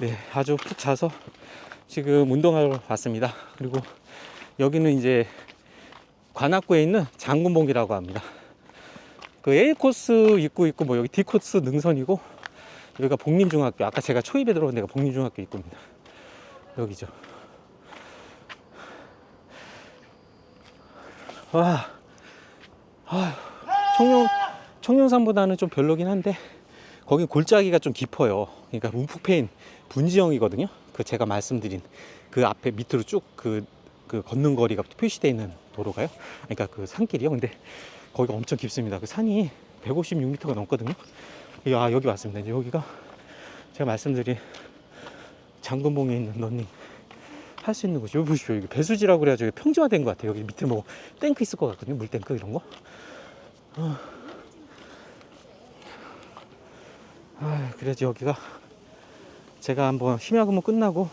네, 아주 푹 자서 지금 운동하러 왔습니다. 그리고 여기는 이제 관악구에 있는 장군봉이라고 합니다. 그 A 코스 입구 있고 뭐 여기 D 코스 능선이고 여기가 복림중학교. 아까 제가 초입에 들어온 데가 복림중학교 입구입니다. 여기죠. 와, 아, 청룡 청룡산보다는 좀 별로긴 한데 거기 골짜기가 좀 깊어요. 그러니까 움푹 패인 분지형이거든요. 그 제가 말씀드린 그 앞에 밑으로 쭉그 그 걷는 거리가 표시되어 있는 도로가요. 그러니까 그 산길이요. 근데 거기가 엄청 깊습니다. 그 산이 156m가 넘거든요. 아 여기 왔습니다. 이제 여기가 제가 말씀드린 장군봉에 있는 런닝 할 수 있는 곳이 여기 보십시오. 여기 배수지라고 그래가지고 평지화된 것 같아요. 여기 밑에 뭐 탱크 있을 것 같거든요. 물탱크 이런 거. 아, 그래도 여기가 제가 한번 심야 근무 끝나고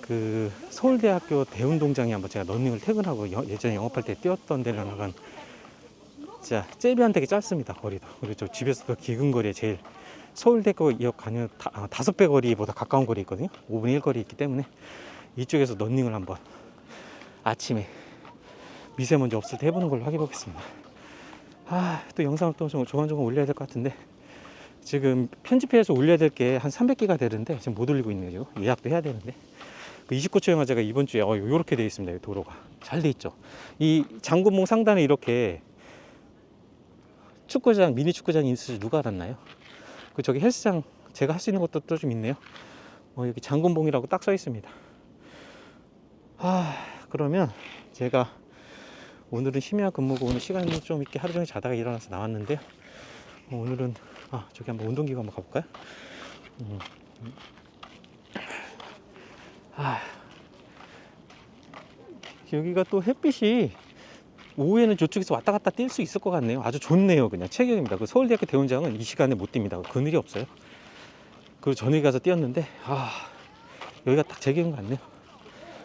그 서울대학교 대운동장에 한번 제가 러닝을 퇴근하고 여- 예전에 영업할 때 뛰었던 데는 약간 진짜 잽이 되게 짧습니다 거리도. 그리고 저 집에서도 기근 거리에 제일 서울대역 가는 다, 아, 다섯 배 거리보다 가까운 거리 있거든요. 5분의 1 거리 있기 때문에 이쪽에서 러닝을 한번 아침에 미세먼지 없을 때 해보는 걸로 확인해 보겠습니다. 아 또 영상을 또좀 조만조만 올려야 될 것 같은데 지금 편집해서 올려야 될 게 한 300개가 되는데 지금 못 올리고 있네요. 지금. 예약도 해야 되는데. 그 29초 영화제가 이번 주에 어, 요렇게 돼 있습니다. 이 도로가. 잘 돼 있죠. 이 장군봉 상단에 이렇게 축구장, 미니 축구장이 있을 줄 누가 알았나요? 그 저기 헬스장 제가 할 수 있는 것도 또좀 있네요. 어, 여기 장군봉이라고 딱 써 있습니다. 아, 그러면 제가 오늘은 심야 근무고 오늘 시간이 좀 있게 하루 종일 자다가 일어나서 나왔는데요. 어, 오늘은 아 저기 한번 운동기구 한번 가볼까요? 음. 아 여기가 또 햇빛이 오후에는 저쪽에서 왔다 갔다 뛸 수 있을 것 같네요. 아주 좋네요. 그냥 체격입니다. 그 서울대학교 대원장은 이 시간에 못 뜁니다. 그늘이 없어요. 그리고 저녁에 가서 뛰었는데 아 여기가 딱제 계획인 것 같네요.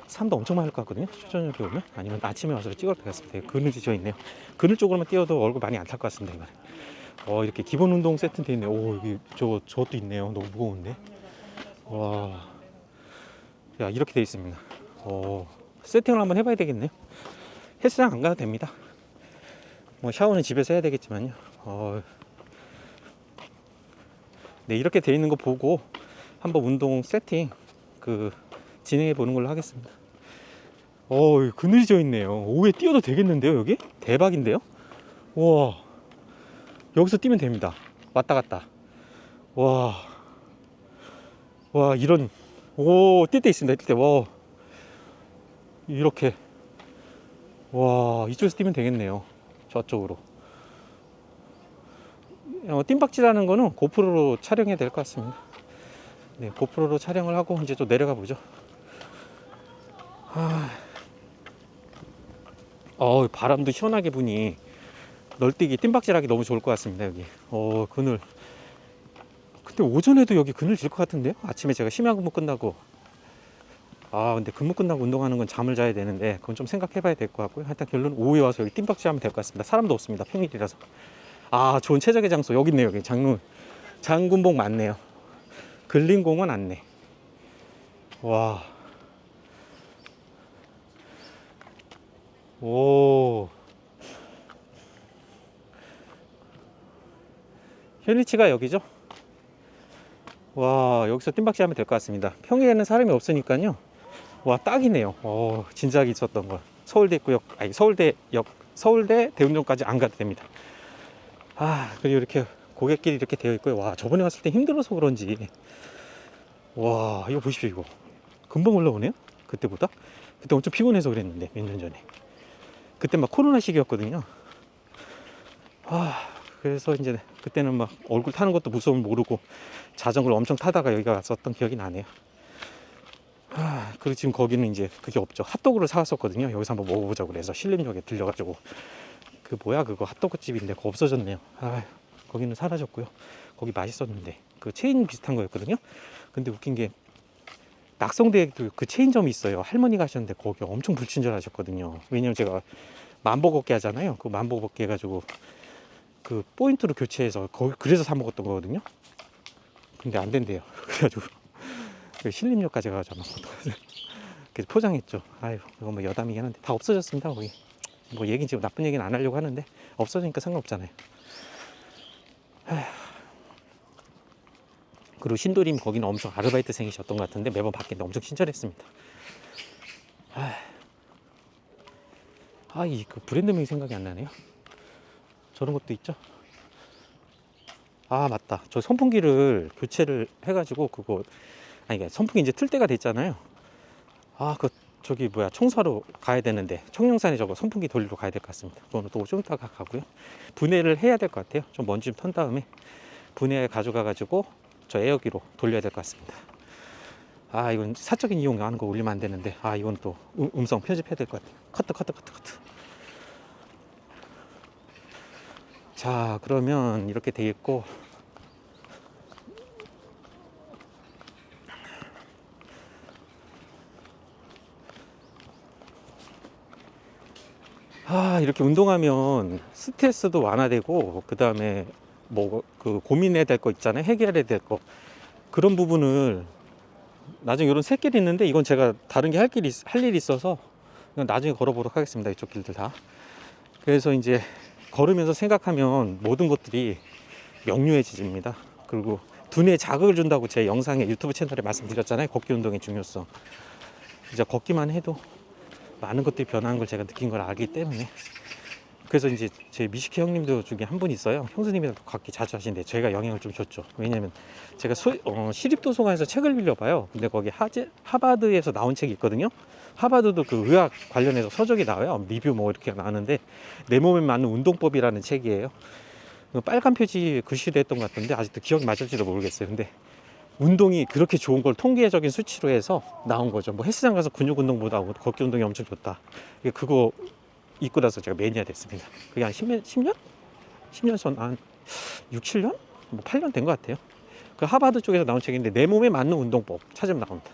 사람도 엄청 많을 것 같거든요. 초저녁에 오면 아니면 아침에 와서 찍을 것 같습니다. 그늘이 져 있네요. 그늘 쪽으로만 뛰어도 얼굴 많이 안 탈 것 같습니다. 이번에. 어 이렇게 기본 운동 세트 돼 있네. 오 여기 저 저것도 있네요. 너무 무거운데. 와. 야 이렇게 돼 있습니다. 어 세팅을 한번 해봐야 되겠네요. 헬스장 안 가도 됩니다. 뭐 샤워는 집에서 해야 되겠지만요. 어. 네 이렇게 돼 있는 거 보고 한번 운동 세팅 그 진행해 보는 걸로 하겠습니다. 어 그늘이 져 있네요. 오후에 뛰어도 되겠는데요 여기? 대박인데요? 와. 여기서 뛰면 됩니다. 왔다 갔다. 와. 와, 이런. 오, 뛸 때 있습니다. 뛸 때. 와. 이렇게. 와, 이쪽에서 뛰면 되겠네요. 저쪽으로. 어, 뜀박질하는 거는 고프로로 촬영해야 될 것 같습니다. 네, 고프로로 촬영을 하고 이제 또 내려가 보죠. 아. 어, 바람도 시원하게 부니 널뛰기 뜀박질하기 너무 좋을 것 같습니다 여기. 어 그늘. 근데 오전에도 여기 그늘 질 것 같은데요? 아침에 제가 심야 근무 끝나고. 아 근데 근무 끝나고 운동하는 건 잠을 자야 되는데 그건 좀 생각해 봐야 될 것 같고요. 하여튼 결론 오후에 와서 여기 뜀박질 하면 될 것 같습니다. 사람도 없습니다 평일이라서. 아 좋은 최적의 장소. 여기 있네요 여기. 장군 장군봉 맞네요. 근린공원 안내. 와. 오. 힐리치가 여기죠? 와 여기서 뜀박질 하면 될 것 같습니다. 평일에는 사람이 없으니까요. 와 딱이네요. 어 진작에 있었던 거. 서울대 입구역 아니 서울대역 서울대 대운동까지 안 가도 됩니다. 아 그리고 이렇게 고객길이 이렇게 되어 있고요. 와 저번에 왔을 때 힘들어서 그런지. 와 이거 보십시오 이거. 금방 올라오네요? 그때보다? 그때 엄청 피곤해서 그랬는데 몇 년 전에. 그때 막 코로나 시기였거든요. 아 그래서 이제 그때는 막 얼굴 타는 것도 무서움 모르고 자전거를 엄청 타다가 여기가 왔었던 기억이 나네요. 아, 그리고 지금 거기는 이제 그게 없죠. 핫도그를 사왔었거든요. 여기서 한번 먹어보자고 그래서 신림역에 들려가지고 그 뭐야 그거 핫도그 집인데 그거 없어졌네요. 아, 거기는 사라졌고요. 거기 맛있었는데 그 체인 비슷한 거였거든요. 근데 웃긴 게 낙성대에도 그 체인점이 있어요. 할머니 가셨는데 거기 엄청 불친절하셨거든요. 왜냐면 제가 만보 걷기 하잖아요. 그 만보 걷기 해가지고 그 포인트로 교체해서 거기 그래서 사 먹었던 거거든요. 근데 안 된대요. 그래가지고 그 신림역까지 가가지고 막 그래서 포장했죠. 아유, 이거 뭐 여담이긴 한데 다 없어졌습니다. 거기. 뭐 얘기 지금 나쁜 얘기는 안 하려고 하는데 없어지니까 상관없잖아요. 그리고 신도림 거기는 엄청 아르바이트생이셨던 것 같은데 매번 바뀌는데 엄청 친절했습니다. 아휴. 아, 이 그 브랜드명이 생각이 안 나네요. 저런 것도 있죠. 아, 맞다. 저 선풍기를 교체를 해가지고 그거 아니 그러니까 선풍기 이제 틀 때가 됐잖아요. 아, 그 저기 뭐야 청소하러 가야 되는데 청룡산에 저거 선풍기 돌리러 가야 될 것 같습니다. 그거는 또 좀 이따가 가고요. 분해를 해야 될 것 같아요. 좀 먼지 좀 턴 다음에 분해 가져가 가지고 저 에어기로 돌려야 될 것 같습니다. 아 이건 사적인 이용하는 거 올리면 안 되는데 아 이건 또 음, 음성 편집해야 될 것 같아요. 커트 커트 커트 커트. 자 그러면 이렇게 돼 있고. 아 이렇게 운동하면 스트레스도 완화되고 그 다음에 뭐 그 고민해야 될 거 있잖아요. 해결해야 될 거. 그런 부분을 나중에 이런 새 길이 있는데 이건 제가 다른 게 할 길이 할 일이 있어서 나중에 걸어보도록 하겠습니다. 이쪽 길들 다. 그래서 이제 걸으면서 생각하면 모든 것들이 명료해집니다. 그리고 두뇌에 자극을 준다고 제 영상에 유튜브 채널에 말씀드렸잖아요. 걷기 운동의 중요성. 이제 걷기만 해도 많은 것들이 변하는 걸 제가 느낀 걸 알기 때문에 그래서 이제 제 미식회 형님도 중에 한 분 있어요. 형수님이랑 걷기 자주 하시는데 제가 영향을 좀 줬죠. 왜냐면 제가 소, 어, 시립도서관에서 책을 빌려봐요. 근데 거기 하제, 하바드에서 나온 책이 있거든요. 하바드도 그 의학 관련해서 서적이 나와요. 리뷰 뭐 이렇게 나오는데 내 몸에 맞는 운동법이라는 책이에요. 그 빨간 표지 글씨로 했던 것 같은데 아직도 기억이 맞을지도 모르겠어요. 근데 운동이 그렇게 좋은 걸 통계적인 수치로 해서 나온 거죠. 뭐 헬스장 가서 근육 운동보다 걷기 운동이 엄청 좋다. 그거 입고 나서 제가 매니아 됐습니다. 그게 한 10년? 10년? 10년 전, 한 6, 7년? 뭐 8년 된 것 같아요. 그 하바드 쪽에서 나온 책인데 내 몸에 맞는 운동법 찾으면 나옵니다.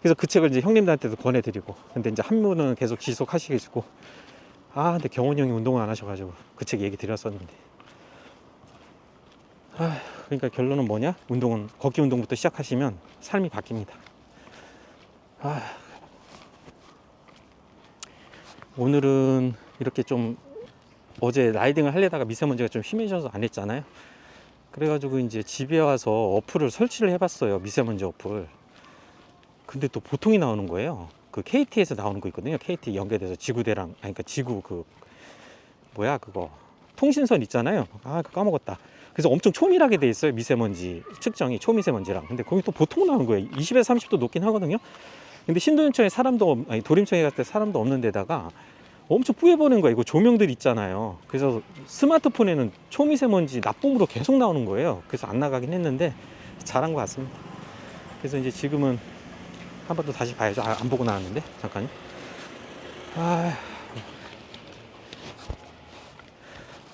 그래서 그 책을 이제 형님들한테도 권해드리고 근데 이제 한 분은 계속 지속하시겠고 아 근데 경훈이 형이 운동을 안 하셔가지고 그 책 얘기 드렸었는데 아 그러니까 결론은 뭐냐? 운동은 걷기 운동부터 시작하시면 삶이 바뀝니다. 아, 오늘은 이렇게 좀 어제 라이딩을 하려다가 미세먼지가 좀 심해져서 안 했잖아요. 그래가지고 이제 집에 와서 어플을 설치를 해봤어요. 미세먼지 어플. 근데 또 보통이 나오는 거예요. 그 KT에서 나오는 거 있거든요. KT 연계돼서 지구대랑 아니 그러니까 지구 그 뭐야 그거 통신선 있잖아요. 아 까먹었다. 그래서 엄청 초밀하게 돼 있어요 미세먼지 측정이 초미세먼지랑 근데 거기 또 보통 나오는 거예요 20에서 30도 높긴 하거든요 근데 신도림청에 사람도 없, 아니 도림청에 갔을 때 사람도 없는 데다가 엄청 뿌여보는 거예요 이거 조명들 있잖아요. 그래서 스마트폰에는 초미세먼지 나쁨으로 계속 나오는 거예요. 그래서 안 나가긴 했는데 잘한 것 같습니다. 그래서 이제 지금은 한 번 더 다시 봐야죠. 아, 안 보고 나왔는데? 잠깐요. 아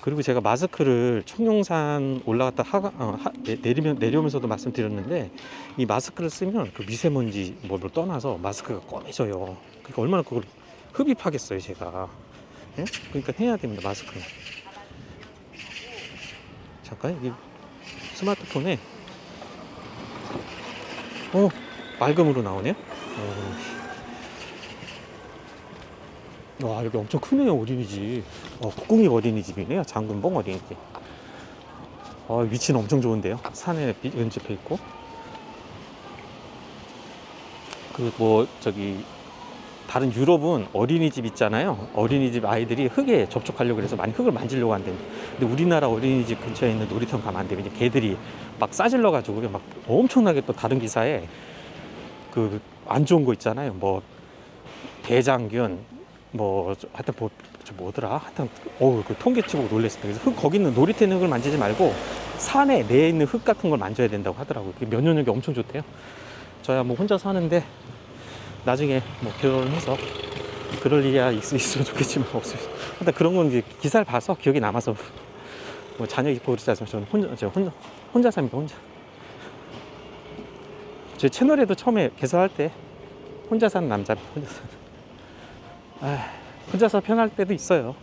그리고 제가 마스크를 청룡산 올라갔다 하가, 어, 하, 내, 내리면, 내려오면서도 말씀드렸는데 이 마스크를 쓰면 그 미세먼지 뭐를 떠나서 마스크가 꺼내져요. 그러니까 얼마나 그걸 흡입하겠어요, 제가. 예? 그러니까 해야 됩니다, 마스크는. 잠깐, 여기 스마트폰에 어, 맑음으로 나오네요. 어, 와 여기 엄청 크네요 어린이집. 어, 국궁이 어린이집이네요 장군봉 어린이집. 어, 위치는 엄청 좋은데요. 산에 비- 연집해 있고. 그뭐 저기 다른 유럽은 어린이집 있잖아요. 어린이집 아이들이 흙에 접촉하려고 그래서 많이 흙을 만지려고 한대요 근데 우리나라 어린이집 근처에 있는 놀이터는 가면 안 이제 개들이 막 싸질러 가지고 막 엄청나게 또 다른 기사에 그 안 좋은 거 있잖아요. 뭐 대장균 뭐 저- 하여튼 뭐, 저 뭐더라? 하여튼 어우 그 통계치 보고 놀랬습니다. 그래서 흙 거기 있는 놀이터 있는 흙을 만지지 말고 산에 내에 있는 흙 같은 걸 만져야 된다고 하더라고요. 그게 면역력이 엄청 좋대요. 저야 뭐 혼자 사는데 나중에 뭐 결혼해서 그럴 일이야 있, 있으면 좋겠지만 없으면. 하여튼 그런 건 이제 기사를 봐서 기억이 남아서 뭐 자녀 있고 그러지 않지만 저는 혼자 저 혼자 혼자 삽니다 혼자. 제 채널에도 처음에 개설할 때 혼자 사는 남자 혼자 사는 아, 혼자서 편할 때도 있어요.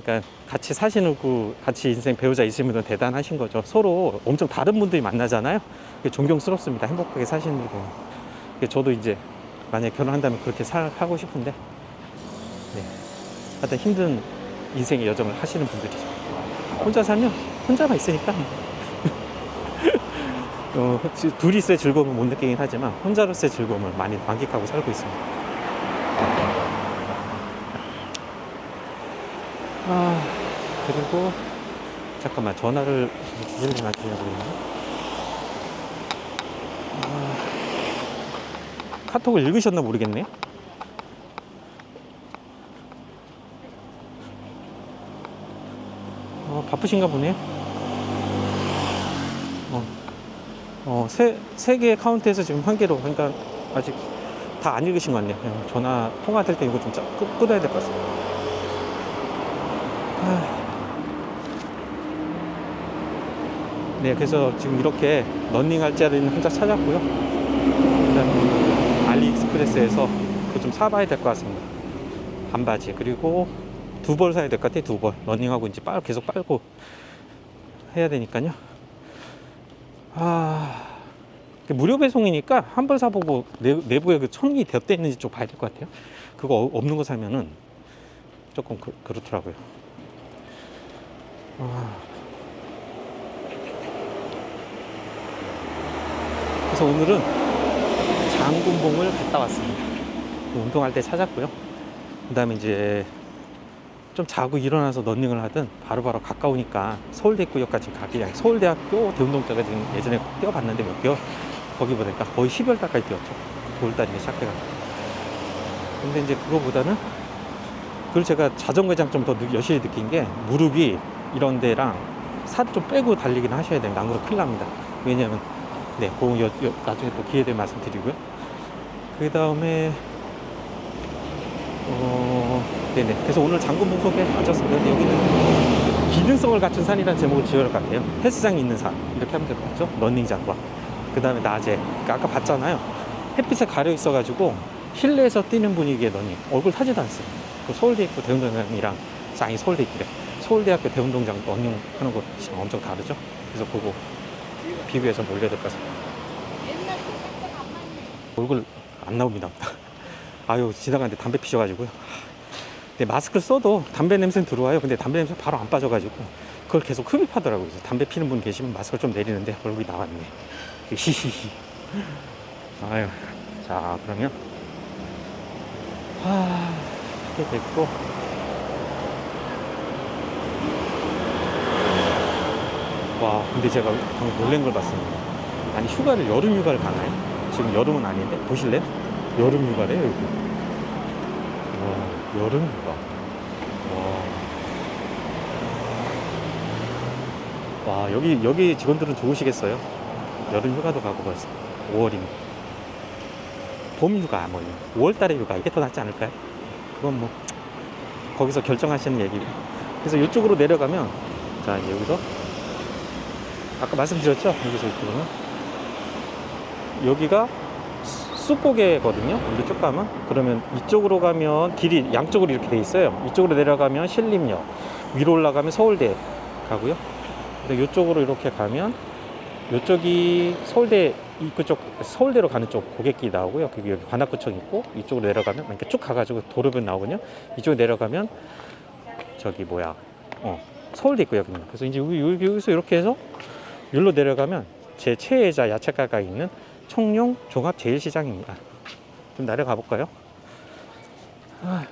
그러니까 같이 사시는 그 같이 인생 배우자 있으면 더 대단하신 거죠. 서로 엄청 다른 분들이 만나잖아요. 존경스럽습니다. 행복하게 사시는 분. 저도 이제 만약에 결혼한다면 그렇게 살고 싶은데, 네. 하여튼 힘든 인생의 여정을 하시는 분들이죠. 혼자 살면 혼자만 있으니까. 어, 지- 둘이 있어야 즐거움을 못 느끼긴 하지만 혼자로서의 즐거움을 많이 만끽하고 살고 있습니다. 그리고 잠깐만 전화를 맞추려고 그랬나? 아, 카톡을 읽으셨나 모르겠네. 어, 바쁘신가 보네요. 어, 어, 세, 세 개의 카운트에서 지금 한 개로, 그러니까 아직 다 안 읽으신 것 같네요. 그냥 전화 통화될 때 이거 좀 끊어야 될 것 같습니다. 네, 그래서 지금 이렇게 런닝할 자리는 혼자 찾았고요. 알리익스프레스에서 그거 좀 사봐야 될 것 같습니다. 반바지 그리고 두 벌 사야 될 것 같아요. 두 벌. 런닝하고 이제 빨 계속 빨고 해야 되니까요. 아그 무료 배송이니까 한 벌 사보고 내, 내부에 그 천이 되었다 있는지 좀 봐야 될 것 같아요. 그거 어- 없는 거 사면은 조금 그, 그렇더라고요. 아. 그래서 오늘은 장군봉을 갔다 왔습니다. 운동할 때 찾았고요. 그 다음에 이제 좀 자고 일어나서 러닝을 하든 바로 바로 가까우니까 서울대 입구역까지 가기 서울대학교 대운동자가 지금 예전에 뛰어봤는데 몇 개월 거기 보니까 거의 12월 달까지 뛰었죠. 9월달에 시작해가지고. 근데 이제 그거보다는 그리고 제가 자전거 장점 더 느- 여실히 느낀 게 무릎이 이런 데랑 살좀 빼고 달리기는 하셔야 됩니다. 안 그러면 큰일 납니다. 왜냐면 네, 그거 여, 여, 나중에 또 기회 되면 말씀드리고요. 그 다음에 어, 네네. 그래서 오늘 장군봉 소개 마쳤습니다. 여기는 기능성을 갖춘 산이라는 제목을 지어야 할 것 같아요. 헬스장이 있는 산. 이렇게 하면 될 것 같죠? 런닝장과. 그 다음에 낮에. 그러니까 아까 봤잖아요. 햇빛에 가려 있어가지고 실내에서 뛰는 분위기의 러닝. 얼굴 타지도 않습니다. 그 서울대 입구 대운동장이랑, 아니 서울대 입구래. 서울대학교 대운동장 러닝 하는 거 엄청 다르죠? 그래서 그거 비교해서 뭐 올려야 될 것 같습니다. 얼굴 안 나옵니다. 아유 지나가는데 담배 피셔가지고요. 근데 마스크를 써도 담배 냄새는 들어와요. 근데 담배 냄새 바로 안 빠져가지고 그걸 계속 흡입하더라고요. 담배 피는 분 계시면 마스크를 좀 내리는데 얼굴이 나왔네. 히히히. 아유 자 그러면 하 이렇게 됐고 와 근데 제가 방금 놀란 걸 봤습니다. 아니 휴가를 여름 휴가를 가나요? 지금 여름은 아닌데 보실래요? 여름 휴가래요 여기. 와 여름 휴가. 와. 와 여기 여기 직원들은 좋으시겠어요? 여름 휴가도 가고 벌써 5월이면 봄 휴가 뭐 5월 달에 휴가 이게 더 낫지 않을까요? 그건 뭐 거기서 결정하시는 얘기고. 그래서 이쪽으로 내려가면 자 여기서 아까 말씀드렸죠? 여기서 이쪽으로 여기가 수- 쑥고개거든요. 이렇게 쭉 가면 그러면 이쪽으로 가면 길이 양쪽으로 이렇게 돼 있어요. 이쪽으로 내려가면 신림역, 위로 올라가면 서울대 가고요. 근데 이쪽으로 이렇게 가면 이쪽이 서울대 입구 쪽 서울대로 가는 쪽 고객길 나오고요. 그리고 여기 관악구청 있고 이쪽으로 내려가면 이렇게 쭉 가가지고 도로변 나오거든요. 이쪽으로 내려가면 저기 뭐야, 어 서울대 입구역입니다. 그래서 이제 여기- 여기서 이렇게 해서 여기로 내려가면 제 최애자 야채가가 있는 청룡 종합제일시장입니다. 좀 내려가 볼까요? 아.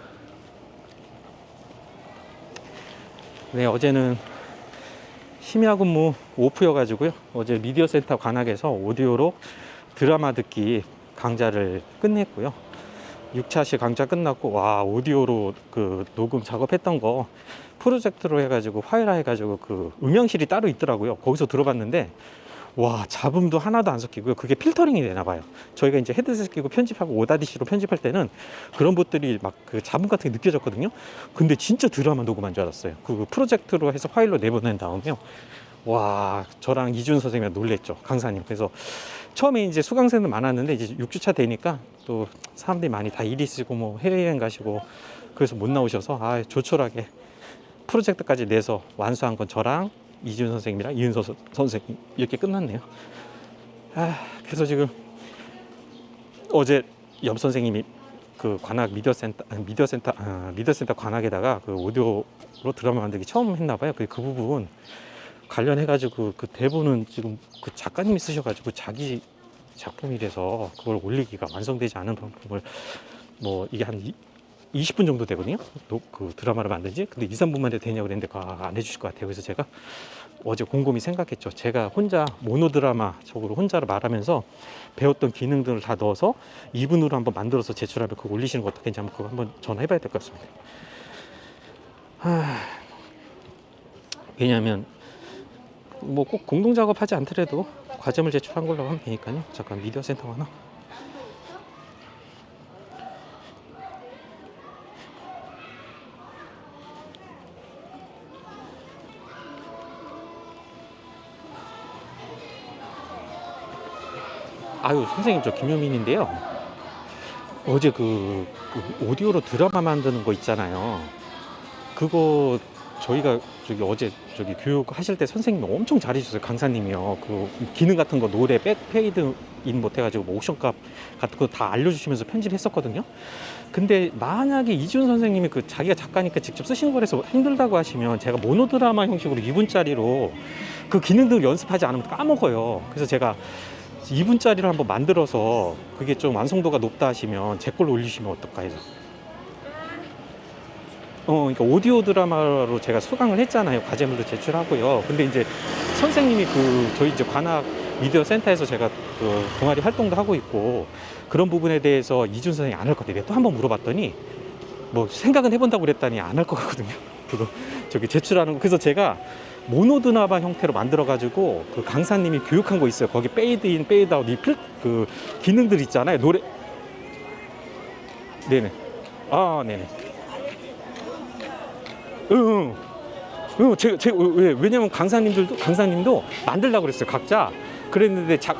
네, 어제는 심야 근무 오프여가지고요. 어제 미디어 센터 관악에서 오디오로 드라마 듣기 강좌를 끝냈고요. 6차시 강좌 끝났고, 와, 오디오로 그 녹음 작업했던 거 프로젝트로 해가지고 파일화 해가지고 그 음영실이 따로 있더라고요. 거기서 들어봤는데, 와 잡음도 하나도 안 섞이고요. 그게 필터링이 되나 봐요. 저희가 이제 헤드셋 끼고 편집하고 오다디시로 편집할 때는 그런 것들이 막 그 잡음 같은 게 느껴졌거든요. 근데 진짜 드라마 녹음한 줄 알았어요. 그 프로젝트로 해서 파일로 내보낸 다음에요. 와 저랑 이준 선생님이 놀랬죠. 강사님. 그래서 처음에 이제 수강생들 많았는데 이제 6주차 되니까 또 사람들이 많이 다일 있으시고 뭐 해외여행 가시고 그래서 못 나오셔서 아 조촐하게 프로젝트까지 내서 완수한 건 저랑 이준 선생님이랑 이은서 서- 선생님 이렇게 끝났네요. 아, 그래서 지금 어제 염 선생님이 그 관악 미디어 센터 미디어 센터 아, 미디어 센터 관악에다가 그 오디오로 드라마 만들기 처음 했나 봐요. 그, 그 부분 관련해 가지고 그 대본은 지금 그 작가님이 쓰셔 가지고 자기 작품이라서 그걸 올리기가 완성되지 않은 부분을 뭐 이게 한 이- 20분 정도 되거든요. 노- 그 드라마를 만든지. 근데 2, 3분만 해도 되냐고 그랬는데 그거 안 해주실 것 같아요. 그래서 제가 어제 곰곰이 생각했죠. 제가 혼자 모노 드라마 적으로 혼자로 말하면서 배웠던 기능들을 다 넣어서 2분으로 한번 만들어서 제출하면 그거 올리시는 거 어떻게 한번 한번 전화해봐야 될 것 같습니다. 하... 왜냐하면 뭐 꼭 공동 작업하지 않더라도 과제물 제출한 걸로 하면 되니까요. 잠깐 미디어 센터 하나. 아유 선생님 저 김효민인데요. 어제 그, 그 오디오로 드라마 만드는 거 있잖아요. 그거 저희가 저기 어제 저기 교육 하실 때 선생님이 엄청 잘해주셨어요 강사님이요. 그 기능 같은 거 노래 백 페이드 인 못해가지고 뭐 옥션값 같은 거 다 알려주시면서 편집했었거든요. 근데 만약에 이준 선생님이 그 자기가 작가니까 직접 쓰시는 거라서 힘들다고 하시면 제가 모노 드라마 형식으로 2분짜리로 그 기능들 연습하지 않으면 까먹어요. 그래서 제가 2분짜리를 한번 만들어서 그게 좀 완성도가 높다 하시면 제 걸로 올리시면 어떨까 해서. 어, 그러니까 오디오 드라마로 제가 수강을 했잖아요. 과제물도 제출하고요. 근데 이제 선생님이 그 저희 이제 관악 미디어 센터에서 제가 그 동아리 활동도 하고 있고 그런 부분에 대해서 이준 선생이 안 할 것 같아요. 또 한 번 물어봤더니 뭐 생각은 해본다고 그랬더니 안 할 것 같거든요. 그거 저기 제출하는 거. 그래서 제가 모노드나바 형태로 만들어가지고 그 강사님이 교육한 거 있어요. 거기 페이드인, 페이드아웃 이필그 기능들 있잖아요. 노래. 네네. 아, 네네. 응. 응, 제가, 제가, 왜, 왜냐면 강사님들도, 강사님도 만들려고 그랬어요, 각자. 그랬는데, 작,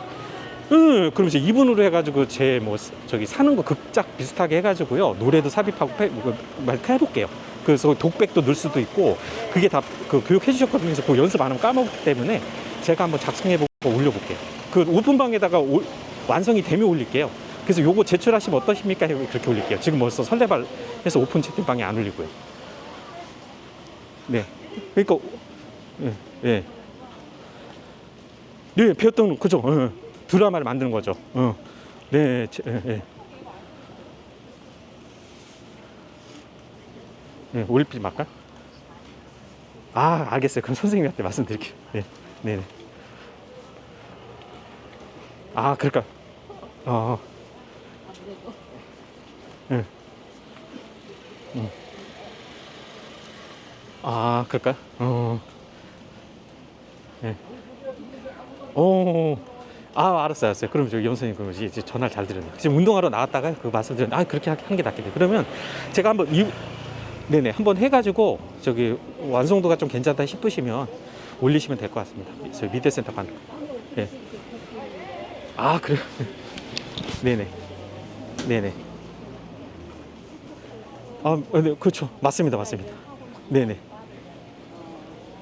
응, 그러면서 이분으로 해가지고, 제 뭐, 저기 사는 거 극작 비슷하게 해가지고요. 노래도 삽입하고, 패, 이거, 말 해볼게요. 그래서 독백도 넣을 수도 있고, 그게 다 그 교육해 주셨거든요. 그래서 그 연습 안 하면 까먹기 때문에, 제가 한번 작성해보고 올려볼게요. 그 오픈방에다가 올- 완성이 되면 올릴게요. 그래서 요거 제출하시면 어떠십니까? 그렇게 올릴게요. 지금 벌써 설레발 해서 오픈 채팅방에 안 올리고요. 네. 그러니까 예, 예. 네, 배웠던 그죠. 예. 드라마를 만드는 거죠. 어. 네, 제- 예, 예. 네, 올리지 말까? 아, 알겠어요. 그럼 선생님한테 말씀드릴게요. 네, 네, 네. 아, 그럴까? 어, 예. 음. 아, 그럴까? 어. 예. 오. 아, 알았어요, 알았어요. 그럼 저 연선님 그럼 이제 전화를 잘 드렸네요. 지금 운동하러 나왔다가 그 말씀드렸는데, 아, 그렇게 하는 게 낫겠네. 그러면 제가 한번 이, 네네, 한번 해가지고 저기 완성도가 좀 괜찮다 싶으시면 올리시면 될 것 같습니다. 저희 미대 센터 간. 네. 아, 그래요? 네네. 네네. 아, 네, 그렇죠. 맞습니다, 맞습니다. 네네.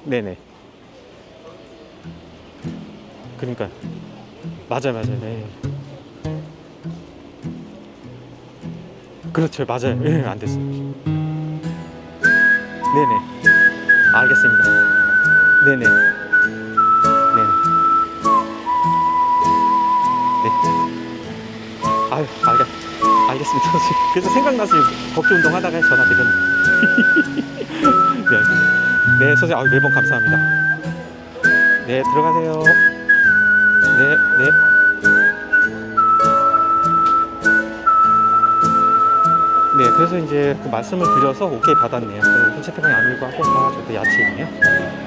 네네. 그러니까 맞아요, 맞아요. 네. 그렇죠, 맞아요. 예, 안 됐어요. 네네. 알겠습니다. 네네. 네네. 네. 아유, 알겠, 알겠습니다. 그래서 생각나서 걷기 운동 하다가 전화 드렸는데. 네. 네, 선생님, 아유, 매번 감사합니다. 네, 들어가세요. 네, 네. 네, 그래서 이제 그 말씀을 드려서 오케이 받았네요. 그리고 채팅방에 안 읽고 하고, 아, 저도 이제 끊고.